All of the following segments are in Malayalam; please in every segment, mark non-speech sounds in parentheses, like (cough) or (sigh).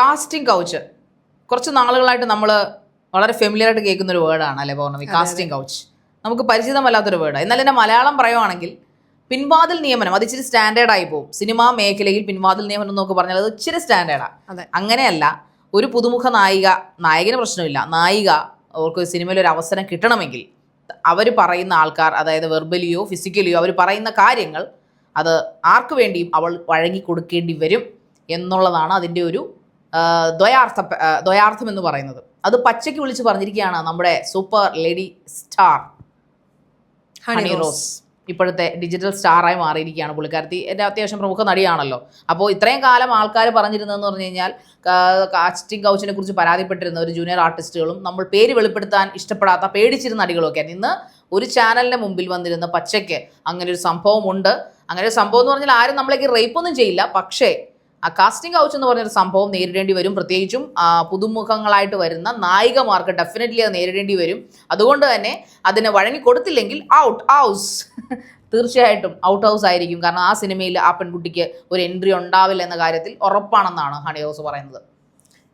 കാസ്റ്റിംഗ് കൗച്ച് കുറച്ച് നാളുകളായിട്ട് നമ്മൾ വളരെ ഫെമിലിയർ ആയിട്ട് കേൾക്കുന്ന ഒരു വേർഡാണ് അല്ലേ പൗർണമി? കാസ്റ്റിംഗ് കൗച്ച് നമുക്ക് പരിചിതമല്ലാത്തൊരു വേർഡാണ് എന്നാൽ എന്റെ മലയാളം പറയുവാണെങ്കിൽ പിൻവാതിൽ നിയമനം അത് ഇച്ചിരി സ്റ്റാൻഡേർഡ് ആയി പോകും സിനിമാ മേഖലയിൽ പിൻവാതിൽ നിയമനം എന്നൊക്കെ പറഞ്ഞാൽ അത് ഇച്ചിരി സ്റ്റാൻഡേർഡാണ്. അങ്ങനെയല്ല ഒരു പുതുമുഖ നായിക നായകന് പ്രശ്നമില്ല. നായിക അവർക്ക് സിനിമയിൽ ഒരു അവസരം കിട്ടണമെങ്കിൽ അവർ പറയുന്ന ആൾക്കാർ അതായത് വെർബലിയോ ഫിസിക്കലിയോ അവർ പറയുന്ന കാര്യങ്ങൾ അത് ആർക്കു വേണ്ടിയും അവൾ വഴങ്ങി കൊടുക്കേണ്ടി വരും എന്നുള്ളതാണ് അതിന്റെ ഒരു ദ്വയാർത്ഥ ദ്വയാർത്ഥം എന്ന് പറയുന്നത്. അത് പച്ചയ്ക്ക് വിളിച്ച് പറഞ്ഞിരിക്കുകയാണ് നമ്മുടെ super lady star Honey Rose. ഇപ്പോഴത്തെ ഡിജിറ്റൽ സ്റ്റാറായി മാറിയിരിക്കുകയാണ് പുള്ളിക്കാരത്തി. എന്റെ അത്യാവശ്യം പ്രമുഖ നടിയാണല്ലോ. അപ്പോൾ ഇത്രയും കാലം ആൾക്കാർ പറഞ്ഞിരുന്നതെന്ന് പറഞ്ഞു കഴിഞ്ഞാൽ കാസ്റ്റിംഗ് കൗച്ചിനെ കുറിച്ച് പരാതിപ്പെട്ടിരുന്ന ഒരു ജൂനിയർ ആർട്ടിസ്റ്റുകളും നമ്മൾ പേര് വെളിപ്പെടുത്താൻ ഇഷ്ടപ്പെടാത്ത പേടിച്ചിരുന്ന നടികളൊക്കെ ഇന്ന് ഒരു ചാനലിന്റെ മുമ്പിൽ വന്നിരുന്ന പച്ചയ്ക്ക് അങ്ങനെ ഒരു സംഭവമുണ്ട്. അങ്ങനെ ഒരു സംഭവം എന്ന് പറഞ്ഞാൽ ആരും നമ്മളേക്ക് റേപ്പ് ഒന്നും ചെയ്യില്ല. പക്ഷേ ആ കാസ്റ്റിംഗ് കൗച്ച് എന്ന് പറഞ്ഞൊരു സംഭവം നേരിടേണ്ടി വരും. പ്രത്യേകിച്ചും പുതുമുഖങ്ങളായിട്ട് വരുന്ന നായികമാർക്ക് ഡെഫിനറ്റ്ലി അത് നേരിടേണ്ടി വരും. അതുകൊണ്ട് തന്നെ അതിനെ വഴങ്ങി കൊടുത്തില്ലെങ്കിൽ ഔട്ട് ഹൗസ് (laughs) തീർച്ചയായിട്ടും ഔട്ട് ഹൗസ് ആയിരിക്കും. കാരണം ആ സിനിമയിൽ ആ പെൺകുട്ടിക്ക് ഒരു എൻട്രി ഉണ്ടാവില്ല എന്ന കാര്യത്തിൽ ഉറപ്പാണെന്നാണ് ഹണി ഹൗസ് പറയുന്നത്.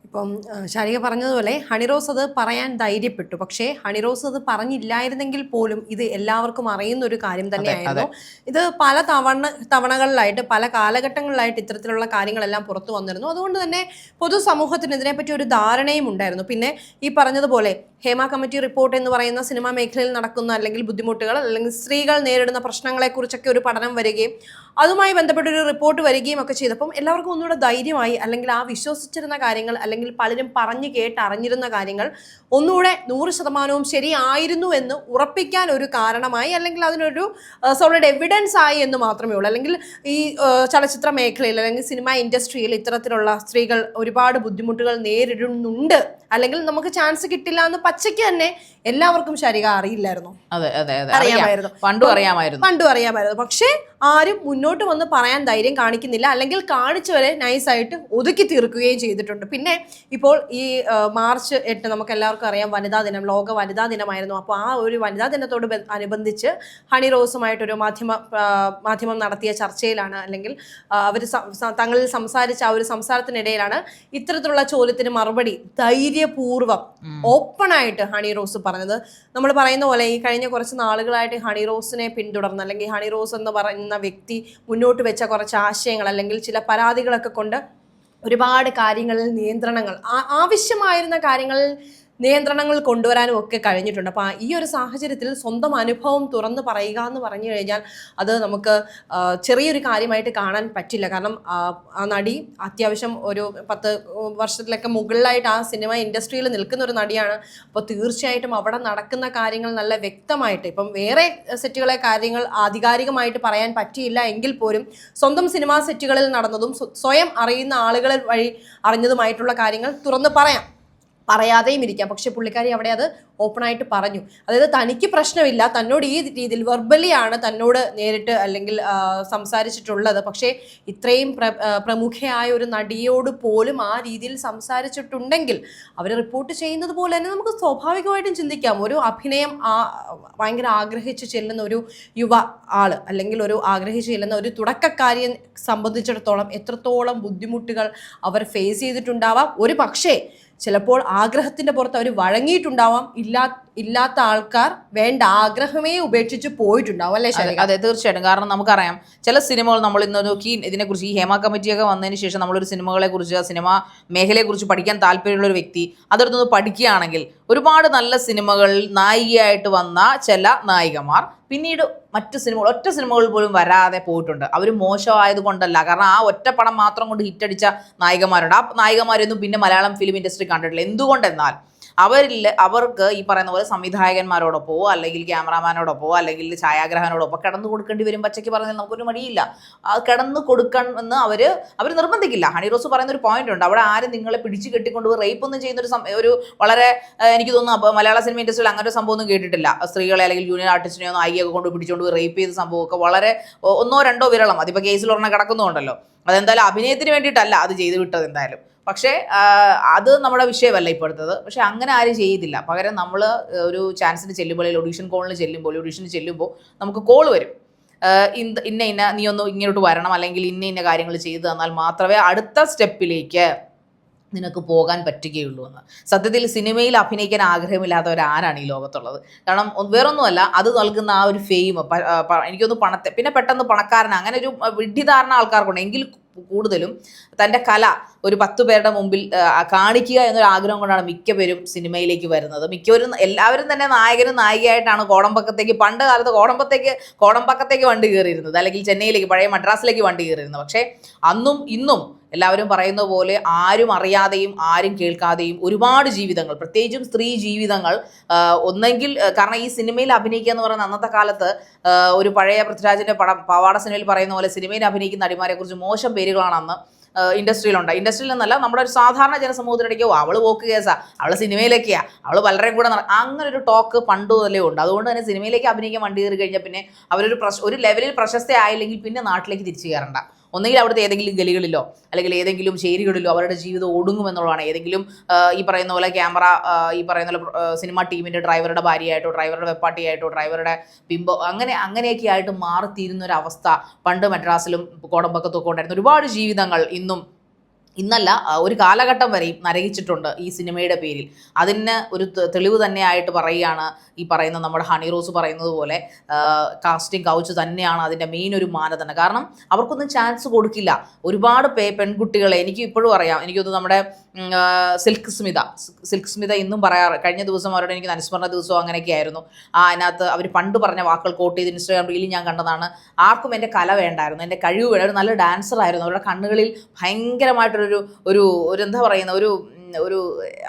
ഇപ്പം ശാരിക പറഞ്ഞതുപോലെ ഹണിറോസ് അത് പറയാൻ ധൈര്യപ്പെട്ടു. പക്ഷേ ഹണിറോസ് അത് പറഞ്ഞില്ലായിരുന്നെങ്കിൽ പോലും ഇത് എല്ലാവർക്കും അറിയുന്ന ഒരു കാര്യം തന്നെയായിരുന്നു. ഇത് പല തവണ തവണകളിലായിട്ട് പല കാലഘട്ടങ്ങളിലായിട്ട് ഇത്തരത്തിലുള്ള കാര്യങ്ങളെല്ലാം പുറത്തു വന്നിരുന്നു. അതുകൊണ്ട് തന്നെ പൊതുസമൂഹത്തിന് ഇതിനെപ്പറ്റി ഒരു ധാരണയും ഉണ്ടായിരുന്നു. പിന്നെ ഈ പറഞ്ഞതുപോലെ ഹേമ കമ്മിറ്റി റിപ്പോർട്ട് എന്ന് പറയുന്ന സിനിമാ മേഖലയിൽ നടക്കുന്ന അല്ലെങ്കിൽ ബുദ്ധിമുട്ടുകൾ അല്ലെങ്കിൽ സ്ത്രീകൾ നേരിടുന്ന പ്രശ്നങ്ങളെക്കുറിച്ചൊക്കെ ഒരു പഠനം വരികയും അതുമായി ബന്ധപ്പെട്ട ഒരു റിപ്പോർട്ട് വരികയും ഒക്കെ ചെയ്തപ്പം എല്ലാവർക്കും ഒന്നുകൂടെ ധൈര്യമായി അല്ലെങ്കിൽ ആ വിശ്വസിച്ചിരുന്ന കാര്യങ്ങൾ അല്ലെങ്കിൽ പലരും പറഞ്ഞു കേട്ട് അറിഞ്ഞിരുന്ന കാര്യങ്ങൾ ഒന്നുകൂടെ നൂറ് ശതമാനവും ശരിയായിരുന്നു എന്ന് ഉറപ്പിക്കാൻ ഒരു കാരണമായി അല്ലെങ്കിൽ അതിനൊരു സോളിഡ് എവിഡൻസ് ആയി എന്ന് മാത്രമേ ഉള്ളൂ. അല്ലെങ്കിൽ ഈ ചലച്ചിത്ര മേഖലയിൽ അല്ലെങ്കിൽ സിനിമ ഇൻഡസ്ട്രിയിൽ ഇത്തരത്തിലുള്ള സ്ത്രീകൾ ഒരുപാട് ബുദ്ധിമുട്ടുകൾ നേരിടുന്നുണ്ട്. അല്ലെങ്കിൽ നമുക്ക് ചാൻസ് കിട്ടില്ല എന്ന് പച്ചയ്ക്ക് തന്നെ എല്ലാവർക്കും ശരിക അറിയില്ലായിരുന്നു. അതെ അതെ അതെ. അറിയാമായിരുന്നു. അറിയാം. പണ്ടും അറിയാമായിരുന്നു. പണ്ടും അറിയാമായിരുന്നു. പക്ഷേ ആരും മുന്നോട്ട് വന്ന് പറയാൻ ധൈര്യം കാണിക്കുന്നില്ല. അല്ലെങ്കിൽ കാണിച്ചവരെ നൈസായിട്ട് ഒതുക്കി തീർക്കുകയും ചെയ്തിട്ടുണ്ട്. പിന്നെ ഇപ്പോൾ ഈ മാർച്ച് എട്ട് നമുക്ക് എല്ലാവർക്കും അറിയാം വനിതാ ദിനം ലോക വനിതാ ദിനമായിരുന്നു. അപ്പോൾ ആ ഒരു വനിതാ ദിനത്തോട് അനുബന്ധിച്ച് ഹണി റോസുമായിട്ടൊരു മാധ്യമ മാധ്യമം നടത്തിയ ചർച്ചയിലാണ്. അല്ലെങ്കിൽ അവർ തങ്ങളിൽ സംസാരിച്ച ആ ഒരു സംസാരത്തിനിടയിലാണ് ഇത്തരത്തിലുള്ള ചോദ്യത്തിന് മറുപടി ധൈര്യപൂർവം ഓപ്പണായിട്ട് ഹണി റോസ് പറഞ്ഞത്. നമ്മൾ പറയുന്ന പോലെ ഈ കഴിഞ്ഞ കുറച്ച് നാളുകളായിട്ട് ഹണി റോസിനെ പിന്തുടർന്ന് അല്ലെങ്കിൽ ഹണി റോസ് എന്ന് പറയുന്ന വ്യക്തി മുന്നോട്ട് വെച്ച കുറച്ച് ആശയങ്ങൾ അല്ലെങ്കിൽ ചില പരാതികളൊക്കെ കൊണ്ട് ഒരുപാട് കാര്യങ്ങളിൽ നിയന്ത്രണങ്ങൾ ആവശ്യമായിരുന്ന കാര്യങ്ങളിൽ നിയന്ത്രണങ്ങൾ കൊണ്ടുവരാനും ഒക്കെ കഴിഞ്ഞിട്ടുണ്ട്. അപ്പോൾ ഈ ഒരു സാഹചര്യത്തിൽ സ്വന്തം അനുഭവം തുറന്നു പറയുക എന്ന് പറഞ്ഞു കഴിഞ്ഞാൽ അത് നമുക്ക് ചെറിയൊരു കാര്യമായിട്ട് കാണാൻ പറ്റില്ല. കാരണം ആ നടി അത്യാവശ്യം ഒരു പത്ത് വർഷത്തിലൊക്കെ മുകളിലായിട്ട് ആ സിനിമ ഇൻഡസ്ട്രിയിൽ നിൽക്കുന്ന ഒരു നടിയാണ്. അപ്പോൾ തീർച്ചയായിട്ടും അവിടെ നടക്കുന്ന കാര്യങ്ങൾ നല്ല വ്യക്തമായിട്ട് ഇപ്പം വേറെ സെറ്റുകളെ കാര്യങ്ങൾ ആധികാരികമായിട്ട് പറയാൻ പറ്റിയില്ല എങ്കിൽ പോലും സ്വന്തം സിനിമാ സെറ്റുകളിൽ നടന്നതും സ്വയം അറിയുന്ന ആളുകൾ വഴി അറിഞ്ഞതുമായിട്ടുള്ള കാര്യങ്ങൾ തുറന്ന് പറയാം. പറയാതെയും ഇരിക്കാം. പക്ഷെ പുള്ളിക്കാരി അവിടെ അത് ഓപ്പണായിട്ട് പറഞ്ഞു. അതായത് തനിക്ക് പ്രശ്നമില്ല. തന്നോട് ഈ രീതിയിൽ വെർബലിയാണ് തന്നോട് നേരിട്ട് അല്ലെങ്കിൽ ആ, സംസാരിച്ചിട്ടുള്ളത്. പക്ഷേ ഇത്രയും പ്ര പ്രമുഖയായ ഒരു നടിയോട് പോലും ആ രീതിയിൽ സംസാരിച്ചിട്ടുണ്ടെങ്കിൽ അവർ റിപ്പോർട്ട് ചെയ്യുന്നത് പോലെ തന്നെ നമുക്ക് സ്വാഭാവികമായിട്ടും ചിന്തിക്കാം. ഒരു അഭിനയം ആ ഭയങ്കര ആഗ്രഹിച്ച് ചെല്ലുന്ന ഒരു യുവ ആൾ അല്ലെങ്കിൽ ഒരു ആഗ്രഹിച്ച് ചെല്ലുന്ന ഒരു തുടക്കക്കാരിയെ സംബന്ധിച്ചിടത്തോളം എത്രത്തോളം ബുദ്ധിമുട്ടുകൾ അവർ ഫേസ് ചെയ്തിട്ടുണ്ടാവാം. ഒരു പക്ഷേ ചിലപ്പോൾ ആഗ്രഹത്തിന്റെ പുറത്ത് അവർ വഴങ്ങിയിട്ടുണ്ടാവാം ഇല്ലാ ഇല്ലാത്ത ആൾക്കാർ വേണ്ട ആഗ്രഹമേ ഉപേക്ഷിച്ച് പോയിട്ടുണ്ടാവും അല്ലേ ശരി അതെ തീർച്ചയായിട്ടും. കാരണം നമുക്കറിയാം ചില സിനിമകൾ നമ്മൾ ഇന്ന് നോക്കി ഇതിനെക്കുറിച്ച് ഈ ഹേമ കമ്മിറ്റിയൊക്കെ വന്നതിന് ശേഷം നമ്മളൊരു സിനിമകളെ കുറിച്ച് സിനിമ മേഖലയെക്കുറിച്ച് പഠിക്കാൻ താല്പര്യമുള്ള ഒരു വ്യക്തി അതെടുത്തൊന്ന് പഠിക്കുകയാണെങ്കിൽ ഒരുപാട് നല്ല സിനിമകളിൽ നായികയായിട്ട് വന്ന ചില നായികമാർ പിന്നീട് മറ്റു സിനിമകൾ ഒറ്റ സിനിമകൾ പോലും വരാതെ പോയിട്ടുണ്ട്. അവർ മോശമായത് കൊണ്ടല്ല. കാരണം ആ ഒറ്റ പടം മാത്രം കൊണ്ട് ഹിറ്റടിച്ച നായികമാരുണ്ട്. ആ നായികമാരൊന്നും പിന്നെ മലയാളം ഫിലിം ഇൻഡസ്ട്രി കണ്ടിട്ടില്ല. എന്തുകൊണ്ടെന്നാൽ അവരിൽ അവർക്ക് ഈ പറയുന്ന പോലെ സംവിധായകന്മാരോടൊപ്പോ അല്ലെങ്കിൽ ക്യാമറാമാനോടൊപ്പോ അല്ലെങ്കിൽ ഛായാഗ്രഹനോടൊപ്പം കിടന്നു കൊടുക്കേണ്ടി വരും പച്ചയ്ക്ക് പറഞ്ഞാൽ നമുക്കൊരു മടിയില്ല. അത് കിടന്നു കൊടുക്കണമെന്ന് അവർ അവർ നിർബന്ധിക്കില്ല. ഹണി റോസ് പറയുന്ന ഒരു പോയിന്റ് ഉണ്ട്. അവിടെ ആരും നിങ്ങളെ പിടിച്ചു കെട്ടിക്കൊണ്ട് റേപ്പ് ഒന്നും ചെയ്യുന്ന ഒരു ഒരു വളരെ എനിക്ക് തോന്നുന്നു അപ്പോൾ മലയാള സിനിമ ഇൻഡസ്ട്രിയിൽ അങ്ങനെ ഒരു സംഭവം ഒന്നും കേട്ടിട്ടില്ല. സ്ത്രീകളെ അല്ലെങ്കിൽ ജൂനിയർ ഒന്നും നായികയൊക്കെ കൊണ്ട് പിടിച്ചുകൊണ്ട് റേപ്പ് ചെയ്ത സംഭവമൊക്കെ വളരെ ഒന്നോ രണ്ടോ വിരളം. അതിപ്പോൾ കേസിൽ ഒരെണ്ണം കിടക്കുന്നുണ്ടല്ലോ. അതെന്തായാലും അഭിനയത്തിന് വേണ്ടിയിട്ടല്ല അത് ചെയ്തു വിട്ടത് എന്തായാലും. പക്ഷേ അത് നമ്മുടെ വിഷയമല്ല ഇപ്പോഴത്തത്. പക്ഷേ അങ്ങനെ ആരും ചെയ്തില്ല. പകരം നമ്മൾ ഒരു ചാൻസിന് ചെല്ലുമ്പോൾ അല്ലെങ്കിൽ ഒഡീഷൻ കോളിന് ചെല്ലുമ്പോൾ ഒഡീഷന് ചെല്ലുമ്പോൾ നമുക്ക് കോൾ വരും. ഇന്ന ഇന്ന നീ ഒന്ന് ഇങ്ങോട്ട് വരണം അല്ലെങ്കിൽ ഇന്ന ഇന്ന കാര്യങ്ങൾ ചെയ്തു തന്നാൽ മാത്രമേ അടുത്ത സ്റ്റെപ്പിലേക്ക് നിനക്ക് പോകാൻ പറ്റുകയുള്ളൂ എന്ന്. സത്യത്തിൽ സിനിമയിൽ അഭിനയിക്കാൻ ആഗ്രഹമില്ലാത്തവരാരാണ് ഈ ലോകത്തുള്ളത്. കാരണം വേറൊന്നുമല്ല അത് നൽകുന്ന ആ ഒരു ഫെയിം എനിക്കൊന്ന് പണത്തെ പിന്നെ പെട്ടെന്ന് പണക്കാരൻ അങ്ങനെ ഒരു വിഡ്ഢിധാരണ ആൾക്കാർക്കുണ്ട്. എങ്കിൽ കൂടുതലും തന്റെ കല ഒരു പത്ത് പേരുടെ മുമ്പിൽ കാണിക്കുക എന്നൊരു ആഗ്രഹം കൊണ്ടാണ് മിക്ക പേരും സിനിമയിലേക്ക് വരുന്നത്. മിക്കവരും എല്ലാവരും തന്നെ നായകനും നായികയായിട്ടാണ് കോടമ്പക്കത്തേക്ക് പണ്ട് കാലത്ത് കോടമ്പത്തേക്ക് കോടമ്പക്കത്തേക്ക് വണ്ടി കയറിയിരുന്നത്. അല്ലെങ്കിൽ ചെന്നൈയിലേക്ക് പഴയ മദ്രാസിലേക്ക് വണ്ടി കയറിയിരുന്നത്. പക്ഷേ അന്നും ഇന്നും എല്ലാവരും പറയുന്ന പോലെ ആരും അറിയാതെയും ആരും കേൾക്കാതെയും ഒരുപാട് ജീവിതങ്ങൾ പ്രത്യേകിച്ചും സ്ത്രീ ജീവിതങ്ങൾ ഒന്നെങ്കിൽ കാരണം ഈ സിനിമയിൽ അഭിനയിക്കുക എന്ന് പറയുന്ന അന്നത്തെ കാലത്ത് ഒരു പഴയ പൃഥ്വിരാജിന്റെ പടം പവാട സിനിമയിൽ പറയുന്ന പോലെ സിനിമയിൽ അഭിനയിക്കുന്ന നടിമാരെക്കുറിച്ച് മോശം പേരുകളാണ് അന്ന് ഇൻഡസ്ട്രിയിലുണ്ട്. ഇൻഡസ്ട്രിയിൽ നിന്നല്ല നമ്മുടെ ഒരു സാധാരണ ജനസമൂഹത്തിനിടയ്ക്ക് ഓ അവൾ പോക്ക് കേസാ അവൾ സിനിമയിലേക്കാ അവൾ പലരെയും കൂടെ അങ്ങനെ ഒരു ടോക്ക് പണ്ട് മുതലേ ഉണ്ട്. അതുകൊണ്ട് തന്നെ സിനിമയിലേക്ക് അഭിനയിക്കാൻ വണ്ടി കയറി കഴിഞ്ഞാൽ പിന്നെ അവരൊരു പ്രശ് ഒരു ലെവലിൽ പ്രശസ്ത ആയില്ലെങ്കിൽ പിന്നെ നാട്ടിലേക്ക് തിരിച്ചു കയറണ്ട. ഒന്നുകിൽ അവിടുത്തെ ഏതെങ്കിലും ഗലികളിലോ അല്ലെങ്കിൽ ഏതെങ്കിലും ചേരികളിലോ അവരുടെ ജീവിതം ഒടുങ്ങുമെന്നുള്ളതാണ്. ഏതെങ്കിലും ഈ പറയുന്ന പോലെ ക്യാമറ ഈ പറയുന്ന പോലെ സിനിമ ടീമിന്റെ ഡ്രൈവറുടെ ഭാര്യയായിട്ടോ ഡ്രൈവറുടെ വെപ്പാട്ടിയായിട്ടോ ഡ്രൈവറുടെ പിമ്പോ അങ്ങനെ അങ്ങനെയൊക്കെ ആയിട്ട് മാറിത്തീരുന്ന ഒരു അവസ്ഥ പണ്ട് മദ്രാസിലും കോടമ്പക്കത്തും ഒക്കെ ഉണ്ടായിരുന്ന. ഒരുപാട് ജീവിതങ്ങൾ ഇന്നും ഇന്നല്ല ഒരു കാലഘട്ടം വരെയും നരകിച്ചിട്ടുണ്ട് ഈ സിനിമയുടെ പേരിൽ. അതിന് ഒരു തെളിവ് തന്നെയായിട്ട് പറയുകയാണ് ഈ പറയുന്ന നമ്മുടെ ഹണി റോസ് പറയുന്നത് പോലെ കാസ്റ്റിംഗ് കൗച്ച് തന്നെയാണ് അതിന്റെ മെയിൻ ഒരു മാനദണ്ഡം. കാരണം അവർക്കൊന്നും ചാൻസ് കൊടുക്കില്ല. ഒരുപാട് പേ പെൺകുട്ടികളെ എനിക്ക് ഇപ്പോഴും അറിയാം എനിക്കൊന്ന് നമ്മുടെ സിൽക്ക് സ്മിത സിൽക്ക് സ്മിത ഇന്നും പറയാറ് കഴിഞ്ഞ ദിവസം അവരുടെ എനിക്ക് അനുസ്മരണ ദിവസവും അങ്ങനെയൊക്കെ ആയിരുന്നു. ആ അതിനകത്ത് അവർ പണ്ട് പറഞ്ഞ വാക്കുകൾ കോട്ട് ചെയ്ത് ഇൻസ്റ്റാഗ്രാം റീലിൽ ഞാൻ കണ്ടതാണ്. ആർക്കും എന്റെ കല വേണ്ടായിരുന്നു എന്റെ കഴിവ് വേണ്ട ഒരു നല്ല ഡാൻസർ ആയിരുന്നു. അവരുടെ കണ്ണുകളിൽ ഭയങ്കരമായിട്ടൊരു ഒരു ഒരു എന്താ പറയുന്ന ഒരു ഒരു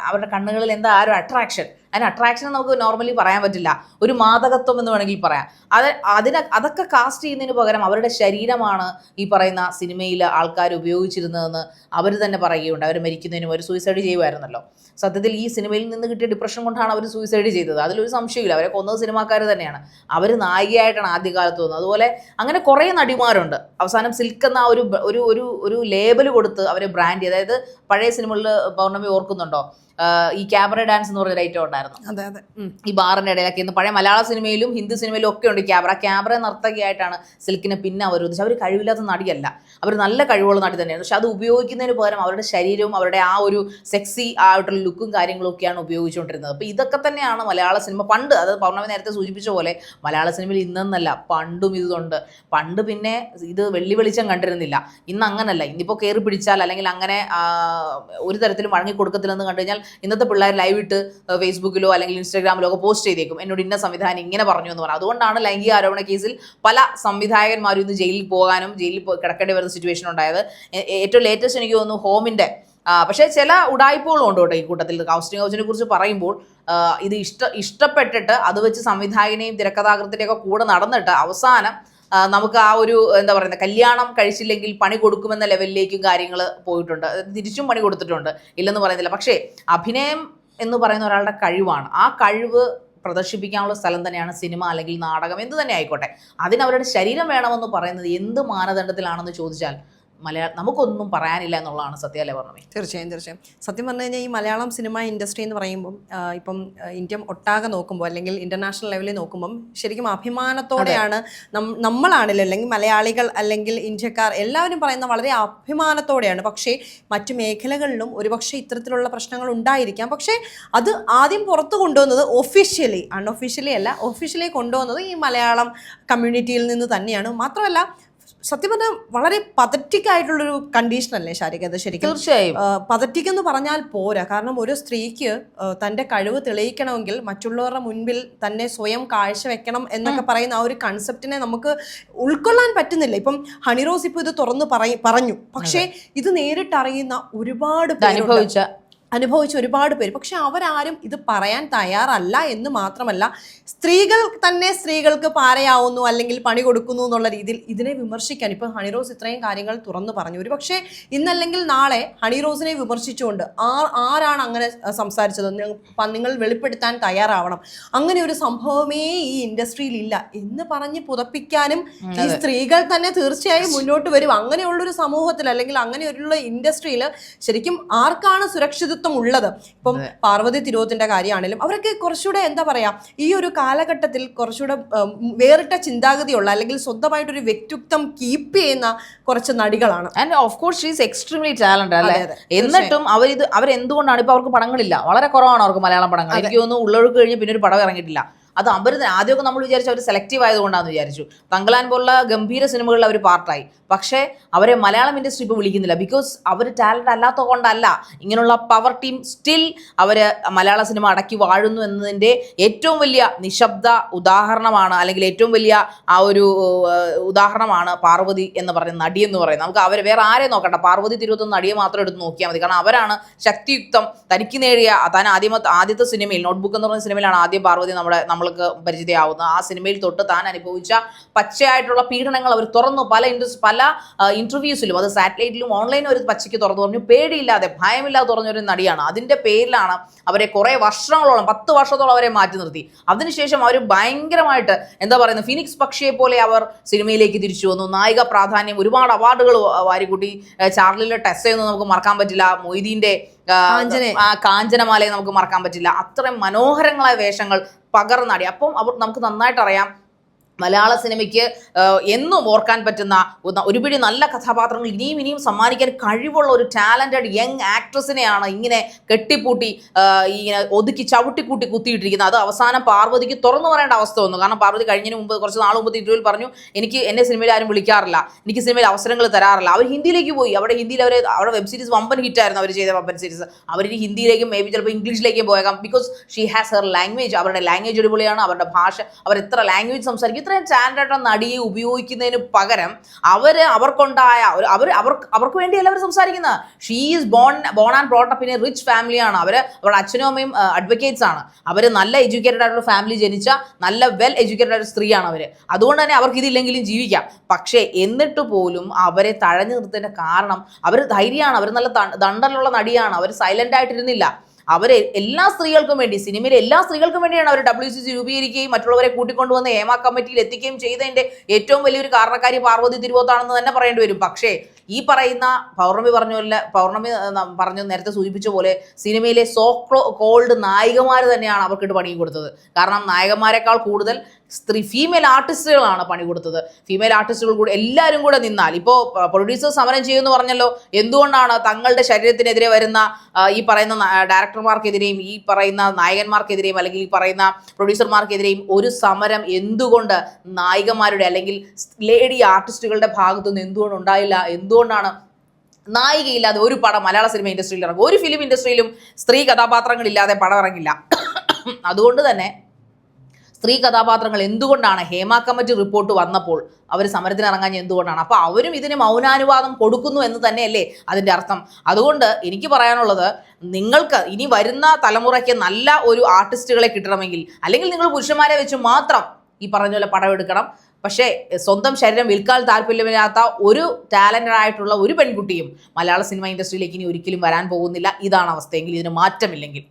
അവരുടെ കണ്ണുകളിൽ എന്താ ആ ഒരു അട്രാക്ഷൻ അതിന് അട്രാക്ഷൻ നമുക്ക് നോർമലി പറയാൻ പറ്റില്ല. ഒരു മാതകത്വം എന്ന് വേണമെങ്കിൽ പറയാം. അത് അതിനെ അതൊക്കെ കാസ്റ്റ് ചെയ്യുന്നതിന് പകരം അവരുടെ ശരീരമാണ് ഈ പറയുന്ന സിനിമയിൽ ആൾക്കാർ ഉപയോഗിച്ചിരുന്നതെന്ന് അവർ തന്നെ പറയുകയുണ്ട് അവർ മരിക്കുന്നതിനും അവർ സൂയിസൈഡ് ചെയ്യുമായിരുന്നല്ലോ. സത്യത്തിൽ ഈ സിനിമയിൽ നിന്ന് കിട്ടിയ ഡിപ്രഷൻ കൊണ്ടാണ് അവർ സൂയിസൈഡ് ചെയ്തത്. അതിലൊരു സംശയമില്ല അവരെ കൊന്നത് സിനിമാക്കാർ തന്നെയാണ്. അവർ നായികയായിട്ടാണ് ആദ്യകാലത്ത് വന്നത്. അതുപോലെ അങ്ങനെ കുറേ നടിമാരുണ്ട്. അവസാനം സിൽക്ക് എന്ന ഒരു ഒരു ഒരു ലേബൽ കൊടുത്ത് അവരെ ബ്രാൻഡ് അതായത് പഴയ സിനിമകളിൽ പൗർണമി ഓർക്കുന്നുണ്ടോ? ഈ ക്യാമറ ഡാൻസ് എന്ന് പറഞ്ഞൊരു ഐറ്റം ഉണ്ടായിരുന്നു. അതെ അതെ. ഈ ബാറിന്റെ ഇടയിലൊക്കെ ഇന്ന് പഴയ മലയാള സിനിമയിലും ഹിന്ദി സിനിമയിലും ഒക്കെ ഉണ്ട് ക്യാമറ. ക്യാമറ നർത്തകിയായിട്ടാണ് സിൽക്കിനെ പിന്നെ അവർ ഉദ്ദേശിച്ചത്. അവർ കഴിവില്ലാത്ത നടിയല്ല. അവർ നല്ല കഴിവുള്ള നടി തന്നെയാണ്. പക്ഷെ അത് ഉപയോഗിക്കുന്നതിന് പകരം അവരുടെ ശരീരവും അവരുടെ ആ ഒരു സെക്സി ആയിട്ടുള്ള ലുക്കും കാര്യങ്ങളും ഒക്കെയാണ് ഉപയോഗിച്ചുകൊണ്ടിരുന്നത്. അപ്പോൾ ഇതൊക്കെ തന്നെയാണ് മലയാള സിനിമ പണ്ട് അതായത് പൗർണമി നേരത്തെ സൂചിപ്പിച്ച പോലെ മലയാള സിനിമയിൽ ഇന്നെന്നല്ല പണ്ടും ഇതുണ്ട്. പണ്ട് പിന്നെ ഇത് വെള്ളി വെളിച്ചം കണ്ടിരുന്നില്ല. ഇന്ന് അങ്ങനല്ല. ഇന്നിപ്പോ കയറി പിടിച്ചാൽ അല്ലെങ്കിൽ അങ്ങനെ ഒരു തരത്തിലും വഴങ്ങി കൊടുക്കത്തില്ലെന്ന് കണ്ടു കഴിഞ്ഞാൽ ഇന്നത്തെ പിള്ളേർ ലൈവ് ഇട്ട് ഫേസ്ബുക്കിലോ അല്ലെങ്കിൽ ഇൻസ്റ്റാഗ്രാമിലോ ഒക്കെ പോസ്റ്റ് ചെയ്തേക്കും. എന്നോട് ഇന്ന സംവിധാനം ഇങ്ങനെ പറഞ്ഞു എന്ന് പറഞ്ഞു. അതുകൊണ്ടാണ് ലൈംഗിക ആരോപണ കേസിൽ പല സംവിധായകന്മാരും ഇന്ന് ജയിലിൽ പോകാനും ജയിലിൽ കിടക്കേണ്ടി വരുന്ന സിറ്റുവേഷൻ ഉണ്ടായത്. ഏറ്റവും ലേറ്റസ്റ്റ് എനിക്ക് തോന്നുന്നു ഹോമിന്റെ പക്ഷേ ചില ഉടായ്പകളും ഉണ്ട് കേട്ടോ ഈ കൂട്ടത്തിൽ. കാസ്റ്റിംഗ് ഹൗസിനെ കുറിച്ച് പറയുമ്പോൾ ഇത് ഇഷ്ട ഇഷ്ടപ്പെട്ടിട്ട് അത് വെച്ച് സംവിധായകനെയും തിരക്കഥാകൃത്തിന്റെയൊക്കെ കൂടെ നടന്നിട്ട് അവസാനം നമുക്ക് ആ ഒരു എന്താ പറയുന്നത് കല്യാണം കഴിച്ചില്ലെങ്കിൽ പണി കൊടുക്കുമെന്ന ലെവലിലേക്കും കാര്യങ്ങൾ പോയിട്ടുണ്ട്. തിരിച്ചും പണി കൊടുത്തിട്ടുണ്ട്. ഇല്ലെന്ന് പറയുന്നില്ല. പക്ഷേ അഭിനയം എന്ന് പറയുന്ന ഒരാളുടെ കഴിവാണ്. ആ കഴിവ് പ്രദർശിപ്പിക്കാനുള്ള സ്ഥലം തന്നെയാണ് സിനിമ അല്ലെങ്കിൽ നാടകം എന്ത് തന്നെ ആയിക്കോട്ടെ. അതിന് അവരുടെ ശരീരം വേണമെന്ന് പറയുന്നത് എന്ത് മാനദണ്ഡത്തിലാണെന്ന് ചോദിച്ചാൽ മലയാളം നമുക്കൊന്നും പറയാനില്ല എന്നുള്ളതാണ് സത്യം അല്ലേ പറഞ്ഞു തീർച്ചയായും തീർച്ചയായും. സത്യം പറഞ്ഞു കഴിഞ്ഞാൽ ഈ മലയാളം സിനിമ ഇൻഡസ്ട്രി എന്ന് പറയുമ്പം ആ, ഇപ്പം ഇന്ത്യ ഒട്ടാകെ നോക്കുമ്പോൾ അല്ലെങ്കിൽ ഇന്റർനാഷണൽ ലെവലിൽ നോക്കുമ്പം ശരിക്കും അഭിമാനത്തോടെയാണ് നമ്മളാണല്ലോ അല്ലെങ്കിൽ മലയാളികൾ അല്ലെങ്കിൽ ഇന്ത്യക്കാർ എല്ലാവരും പറയുന്ന വളരെ അഭിമാനത്തോടെയാണ്. പക്ഷേ മറ്റു മേഖലകളിലും ഒരുപക്ഷെ ഇത്തരത്തിലുള്ള പ്രശ്നങ്ങൾ ഉണ്ടായിരിക്കാം. പക്ഷേ അത് ആദ്യം പുറത്തു കൊണ്ടുവന്നത് ഒഫീഷ്യലി അൺഒഫീഷ്യലി അല്ല ഒഫീഷ്യലി കൊണ്ടുവന്നത് ഈ മലയാളം കമ്മ്യൂണിറ്റിയിൽ നിന്ന് തന്നെയാണ്. മാത്രമല്ല സത്യം പറഞ്ഞാൽ വളരെ പതറ്റിക് ആയിട്ടുള്ളൊരു കണ്ടീഷൻ അല്ലേ ശാരിക? അത് ശരിക്കും തീർച്ചയായും. പതറ്റിക് എന്ന് പറഞ്ഞാൽ പോരാ. കാരണം ഒരു സ്ത്രീക്ക് തന്റെ കഴിവ് തെളിയിക്കണമെങ്കിൽ മറ്റുള്ളവരുടെ മുൻപിൽ തന്നെ സ്വയം കാഴ്ചവെക്കണം എന്നൊക്കെ പറയുന്ന ആ ഒരു കൺസെപ്റ്റിനെ നമുക്ക് ഉൾക്കൊള്ളാൻ പറ്റുന്നില്ല. ഇപ്പം ഹണിറോസ് ഇപ്പൊ ഇത് തുറന്ന് പറയ- പറഞ്ഞു. പക്ഷേ ഇത് നേരിട്ടറിയുന്ന ഒരുപാട്. അനുഭവിച്ച അനുഭവിച്ച ഒരുപാട് പേര്. പക്ഷെ അവരാരും ഇത് പറയാൻ തയ്യാറല്ല എന്ന് മാത്രമല്ല സ്ത്രീകൾ തന്നെ സ്ത്രീകൾക്ക് പാരയാവുന്നു അല്ലെങ്കിൽ പണി കൊടുക്കുന്നു എന്നുള്ള രീതിയിൽ ഇതിനെ വിമർശിക്കാൻ ഇപ്പൊ ഹണിറോസ് ഇത്രയും കാര്യങ്ങൾ തുറന്നു പറഞ്ഞു. ഒരു പക്ഷേ ഇന്നല്ലെങ്കിൽ നാളെ ഹണിറോസിനെ വിമർശിച്ചുകൊണ്ട് ആർ ആരാണ് അങ്ങനെ സംസാരിച്ചത്? നിങ്ങൾ വെളിപ്പെടുത്താൻ തയ്യാറാവണം. അങ്ങനെ ഒരു സംഭവമേ ഈ ഇൻഡസ്ട്രിയിൽ ഇല്ല എന്ന് പറഞ്ഞ് പുതപ്പിക്കാനും ഈ സ്ത്രീകൾ തന്നെ തീർച്ചയായും മുന്നോട്ട് വരും. അങ്ങനെയുള്ളൊരു സമൂഹത്തിൽ അല്ലെങ്കിൽ അങ്ങനെയുള്ള ഇൻഡസ്ട്രിയിൽ ശരിക്കും ആർക്കാണ് സുരക്ഷിതത്വം വ്യക്തിത്വം ഉള്ളത് ഇപ്പം പാർവതി തിരുവത്തിന്റെ കാര്യമാണെങ്കിലും അവരൊക്കെ കുറച്ചുകൂടെ എന്താ പറയാ ഈ ഒരു കാലഘട്ടത്തിൽ കുറച്ചുകൂടെ വേറിട്ട ചിന്താഗതിയുള്ള അല്ലെങ്കിൽ സ്വന്തമായിട്ടൊരു വ്യക്തിത്വം കീപ്പ് ചെയ്യുന്ന കുറച്ച് നടികളാണ്. And of course she's extremely talent അല്ലേ. എന്നിട്ടും അവരിത് അവരെന്തുകൊണ്ടാണ്? ഇപ്പൊ അവർക്ക് പടങ്ങളില്ല. വളരെ കുറവാണ് അവർക്ക് മലയാളം പടങ്ങൾ. എനിക്ക് തോന്നുന്നു ഉള്ളൊഴുക്ക് കഴിഞ്ഞ് പിന്നെ ഒരു പടം ഇറങ്ങിയിട്ടില്ല. അത് അവർ ആദ്യമൊക്കെ നമ്മൾ വിചാരിച്ചു അവർ സെലക്റ്റീവ് ആയതുകൊണ്ടാണെന്ന് വിചാരിച്ചു. തങ്കലാൻ പോലുള്ള ഗംഭീര സിനിമകളിൽ അവർ പാർട്ടായി. പക്ഷേ അവരെ മലയാളം ഇൻഡസ്ട്രി ഇപ്പോൾ വിളിക്കുന്നില്ല. ബിക്കോസ് അവർ ടാലന്റ് അല്ലാത്ത കൊണ്ടല്ല ഇങ്ങനെയുള്ള പവർ ടീം സ്റ്റിൽ അവർ മലയാള സിനിമ അടക്കി വാഴുന്നു എന്നതിന്റെ ഏറ്റവും വലിയ നിശബ്ദ ഉദാഹരണമാണ് അല്ലെങ്കിൽ ഏറ്റവും വലിയ ആ ഒരു ഉദാഹരണമാണ് പാർവതി എന്ന് പറയുന്ന നടി എന്ന് പറയുന്നത്. നമുക്ക് അവരെ വേറെ ആരെ നോക്കണ്ട. പാർവതി തിരുവത്തൊന്ന് നടിയെ മാത്രം എടുത്ത് നോക്കിയാൽ മതി. കാരണം അവരാണ് ശക്തിയുക്തം തനിക്ക് നേടിയ താൻ ആദ്യം ആദ്യത്തെ സിനിമയിൽ നോട്ട്ബുക്ക് എന്ന് പറയുന്ന സിനിമയിലാണ് ആദ്യം പാർവതി നമ്മുടെ നമ്മൾക്ക് പരിചിതയാവുന്നത് ആ സിനിമയിൽ തൊട്ട് താൻ അനുഭവിച്ച പച്ചയായിട്ടുള്ള പീഡനങ്ങൾ അവർ തുറന്നു. പല ഇൻഡസ് പല ഇന്റർവ്യൂസിലും അത് സാറ്റലൈറ്റിലും ഓൺലൈനും ഒരു പച്ചയ്ക്ക് തുറന്നു പറഞ്ഞു. പേടിയില്ലാതെ ഭയമില്ലാതെ തുറഞ്ഞൊരു നടിയാണ്. അതിന്റെ പേരിലാണ് അവരെ കുറേ വർഷങ്ങളോളം പത്ത് വർഷത്തോളം അവരെ മാറ്റി നിർത്തി. അതിനുശേഷം അവർ ഭയങ്കരമായിട്ട് എന്താ പറയുന്നത് ഫിനിക്സ് പക്ഷിയെ പോലെ അവർ സിനിമയിലേക്ക് തിരിച്ചു വന്നു. നായിക പ്രാധാന്യം ഒരുപാട് അവാർഡുകൾ വാരിക്കൂട്ടി. ചാർലിലെ ടെസ്സയൊന്നും നമുക്ക് മറക്കാൻ പറ്റില്ല. ആ കാഞ്ചനമാലയെ നമുക്ക് മറക്കാൻ പറ്റില്ല. അത്രയും മനോഹരങ്ങളായ വേഷങ്ങൾ പകർന്നാടി. അപ്പം അവർ നമുക്ക് നന്നായിട്ട് അറിയാം മലയാള സിനിമയ്ക്ക് എന്നും ഓർക്കാൻ പറ്റുന്ന ഒരുപിടി നല്ല കഥാപാത്രങ്ങൾ ഇനിയും ഇനിയും സമ്മാനിക്കാൻ കഴിവുള്ള ഒരു ടാലന്റഡ് യങ് ആക്ട്രസിനെയാണ് ഇങ്ങനെ കെട്ടിപ്പൂട്ടി ഇങ്ങനെ ഒതുക്കി ചവിട്ടിക്കൂട്ടി കുത്തിയിട്ടിരിക്കുന്നത്. അത് അവസാനം പാർവതിക്ക് തുറന്നു പറയേണ്ട അവസ്ഥ വന്നു. കാരണം പാർവതി കഴിഞ്ഞതിന് മുമ്പ് കുറച്ച് നാൾ മുമ്പ് ഇന്റർവ്യൂവിൽ പറഞ്ഞു എനിക്ക് എന്നെ സിനിമയിൽ ആരും വിളിക്കാറില്ല. എനിക്ക് സിനിമയിൽ അവസരങ്ങൾ തരാറില്ല. അവർ ഹിന്ദിയിലേക്ക് പോയി. അവിടെ ഹിന്ദിയിൽ അവർ അവിടെ വെബ് സീരീസ് വമ്പൻ ഹിറ്റായിരുന്നു അവർ ചെയ്ത വമ്പൻ സീരീസ് അവരിനി ഹിന്ദിയിലേക്കും മേ ബി ചിലപ്പോൾ ഇംഗ്ലീഷിലേക്കും പോയേക്കാം. Because she has her language അവരുടെ ലാംഗ്വേജ് അടിപൊളിയാണ്. അവരുടെ ഭാഷ അവർ എത്ര ലാംഗ്വേജ് സംസാരിക്കും. ഇത്രയും സ്റ്റാൻഡേർഡ് നടിയെ ഉപയോഗിക്കുന്നതിന് പകരം അവർ അവർക്കുണ്ടായ ഒരു അവർ അവർക്ക് അവർക്ക് വേണ്ടിയല്ല അവർ സംസാരിക്കുന്നത്. She is born born and brought up in a rich ഫാമിലിയാണ് അവർ അവരുടെ അച്ഛനും അമ്മയും അഡ്വക്കേറ്റ്സ് ആണ്. അവർ നല്ല എഡ്യൂക്കേറ്റഡ് ആയിട്ടുള്ള ഫാമിലി ജനിച്ച നല്ല വെൽ എഡ്യൂക്കേറ്റഡ് ആയിട്ടുള്ള സ്ത്രീയാണ് അവർ അതുകൊണ്ട് തന്നെ അവർക്ക് ഇതില്ലെങ്കിലും ജീവിക്കാം. പക്ഷേ എന്നിട്ട് പോലും അവരെ തഴഞ്ഞു നിർത്തേണ്ട കാരണം അവർ ധൈര്യമാണ്. അവർ നല്ല ദണ്ടലുള്ള നടിയാണ്. അവർ സൈലന്റ് ആയിട്ടിരുന്നില്ല. അവർ എല്ലാ സ്ത്രീകൾക്കും വേണ്ടി സിനിമയിലെ എല്ലാ സ്ത്രീകൾക്കും വേണ്ടിയാണ് അവർ ഡബ്ല്യു സി സി രൂപീകരിക്കുകയും മറ്റുള്ളവരെ കൂട്ടിക്കൊണ്ടുവന്ന് ഹേമ കമ്മിറ്റിയിൽ എത്തിക്കുകയും ചെയ്തതിന്റെ ഏറ്റവും വലിയൊരു കാരണക്കാരി പാർവതി തിരുവോത്താണെന്ന് തന്നെ പറയേണ്ടി വരും. പക്ഷേ ഈ പറയുന്ന പൗർണമി പറഞ്ഞ പോലെ പൗർണമി പറഞ്ഞു നേരത്തെ സൂചിപ്പിച്ച പോലെ സിനിമയിലെ സോ കോൾഡ് നായികമാർ തന്നെയാണ് അവർക്കിട്ട് പണി കൊടുത്തത്. കാരണം നായകന്മാരെക്കാൾ കൂടുതൽ സ്ത്രീ ഫീമെയിൽ ആർട്ടിസ്റ്റുകളാണ് പണി കൊടുത്തത്. ഫീമെയിൽ ആർട്ടിസ്റ്റുകൾ കൂടെ എല്ലാവരും കൂടെ നിന്നാൽ ഇപ്പോൾ പ്രൊഡ്യൂസർ സമരം ചെയ്യുമെന്ന് പറഞ്ഞല്ലോ എന്തുകൊണ്ടാണ് തങ്ങളുടെ ശരീരത്തിനെതിരെ വരുന്ന ഈ പറയുന്ന ഡയറക്ടർമാർക്കെതിരെയും ഈ പറയുന്ന നായകന്മാർക്കെതിരെയും അല്ലെങ്കിൽ ഈ പറയുന്ന പ്രൊഡ്യൂസർമാർക്കെതിരെയും ഒരു സമരം എന്തുകൊണ്ട് നായികമാരുടെ അല്ലെങ്കിൽ ലേഡി ആർട്ടിസ്റ്റുകളുടെ ഭാഗത്തുനിന്ന് എന്തുകൊണ്ട് ഉണ്ടായില്ല? എന്തുകൊണ്ടാണ് നായികയില്ലാതെ ഒരു പടം മലയാള സിനിമ ഇൻഡസ്ട്രിയിൽ ഇറങ്ങും? ഒരു ഫിലിം ഇൻഡസ്ട്രിയിലും സ്ത്രീ കഥാപാത്രങ്ങളില്ലാതെ പടം ഇറങ്ങില്ല. അതുകൊണ്ട് തന്നെ സ്ത്രീ കഥാപാത്രങ്ങൾ എന്തുകൊണ്ടാണ് ഹേമ കമ്മിറ്റി റിപ്പോർട്ട് വന്നപ്പോൾ അവർ സമരത്തിന് ഇറങ്ങാൻ എന്തുകൊണ്ടാണ്? അപ്പോൾ അവരും ഇതിന് മൗനാനുവാദം കൊടുക്കുന്നു എന്ന് തന്നെയല്ലേ അതിന്റെ അർത്ഥം. അതുകൊണ്ട് എനിക്ക് പറയാനുള്ളത് നിങ്ങൾക്ക് ഇനി വരുന്ന തലമുറയ്ക്ക് നല്ല ഒരു ആർട്ടിസ്റ്റുകളെ കിട്ടണമെങ്കിൽ അല്ലെങ്കിൽ നിങ്ങൾ പുരുഷന്മാരെ വെച്ച് മാത്രം ഈ പറഞ്ഞ പോലെ പടം എടുക്കണം. പക്ഷേ സ്വന്തം ശരീരം വിൽക്കാൻ താല്പര്യമില്ലാത്ത ഒരു ടാലന്റഡ് ആയിട്ടുള്ള ഒരു പെൺകുട്ടിയും മലയാള സിനിമ ഇൻഡസ്ട്രിയിലേക്ക് ഇനി ഒരിക്കലും വരാൻ പോകുന്നില്ല. ഇതാണ് അവസ്ഥയെങ്കിൽ ഇതിന് മാറ്റമില്ലെങ്കിൽ.